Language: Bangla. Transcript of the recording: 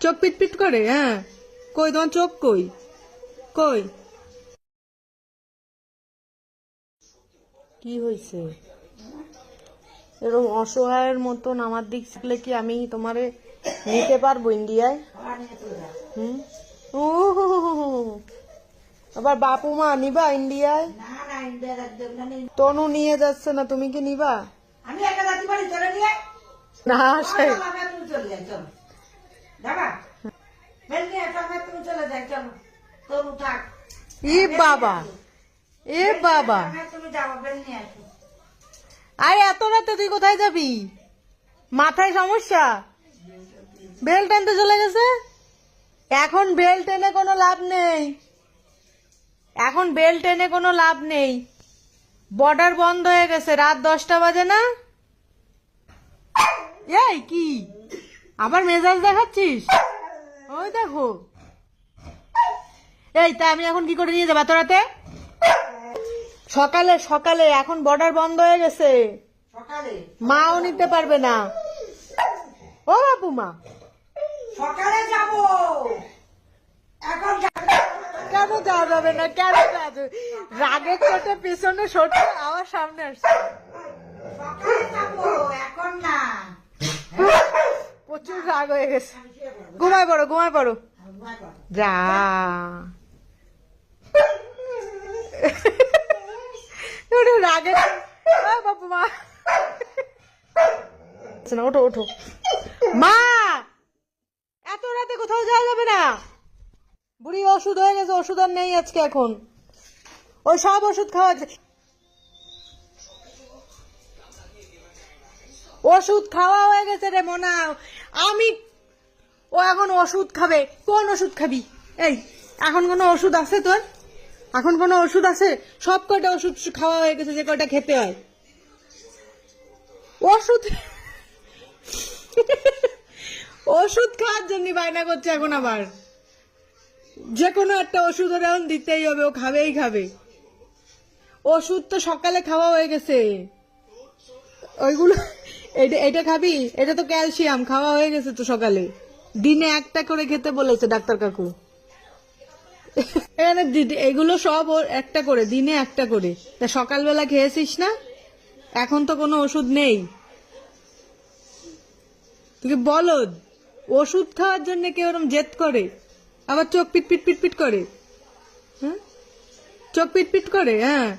চোখ পিট পিট করে হ্যাঁ। কই তোমার চোখ কই? কই? কি হয়েছে এরকম অসহায়ের মতন আমার দিক শিখলে কি আমি তোমারে নিতে পারব ইন্ডিয়ায়? হুম? ও হো হো হো হো। আবার বাপু মা নিবা ইন্ডিয়ায়? না না ইন্ডিয়া রাজ্য তনু নিয়ে যাচ্ছে না তুমি কি নিবা? আমি একা যাতে পারি চলে নিয়ে না সে তুমি চলে যাই চলো। তরু এ বাবা এ বাবা। তুমি যাব বেল আসো। আরে এত রাতে তুই কোথায় যাবি? মাথায় সমস্যা? বেল টেনতে চলে গেছে? এখন বেল টেনে কোনো লাভ নেই। এখন বেল টেনে কোনো লাভ নেই। বর্ডার বন্ধ হয়ে গেছে রাত দশটা বাজে না? এই কি? আবার মেজাজ দেখাচ্ছিস? ওই দেখো। এই তা আমি এখন কি করে নিয়ে যাব এত রাতে? সকালে সকালে এখন বর্ডার বন্ধ হয়ে গেছে। মাও নিতে পারবে না। ও বাপু মা। সকালে যাব। এখন কেন যাওয়া যাবে না? কেন যাবে? রাগের চোটে পিছনে সরছে আমার সামনে আসছে। সকালে যাব। রাগ হয়ে গেছে। ঘুমায় পড়ো ঘুমায় পড়ো। যা। রাগে বাপু, মা। আচ্ছা ওঠো ওঠো। মা! এত রাতে কোথাও যাওয়া যাবে না। বুড়ি, ওষুধ হয়ে গেছে, ওষুধ আর নেই আজকে এখন। ওই সব ওষুধ খাওয়া ওষুধ খাওয়া হয়ে গেছে রে, মোনা। আমি? ও এখন ওষুধ খাবে। কোন ওষুধ খাবি? এই, এখন কোনো ওষুধ আছে তোর? এখন কোনো ওষুধ আছে? সব কয়টা ওষুধ খাওয়া হয়ে গেছে, যে কয়টা খেতে হয়? ওষুধ? ওষুধ খাওয়ার জন্য বায়না করছে এখন আবার। যে কোনো একটা ওষুধ ওর এখন দিতেই হবে, ও খাবেই খাবে। ওষুধ তো সকালে খাওয়া হয়ে গেছে। ওইগুলো এটা এটা খাবি? এটা তো ক্যালসিয়াম, খাওয়া হয়ে গেছে তো সকালে। দিনে একটা করে খেতে বলেছে ডাক্তার কাকু। এগুলো সব ওর একটা করে, দিনে একটা করে। তা সকালবেলা খেয়েছিস না? এখন তো কোনো ওষুধ নেই। তুই কি বলদ ওষুধ খাওয়ার জন্য কেউ ওরম জেদ করে? আবার চোখ পিট পিট পিট পিট করে? হ্যাঁ? চোখ পিট পিট করে? হ্যাঁ।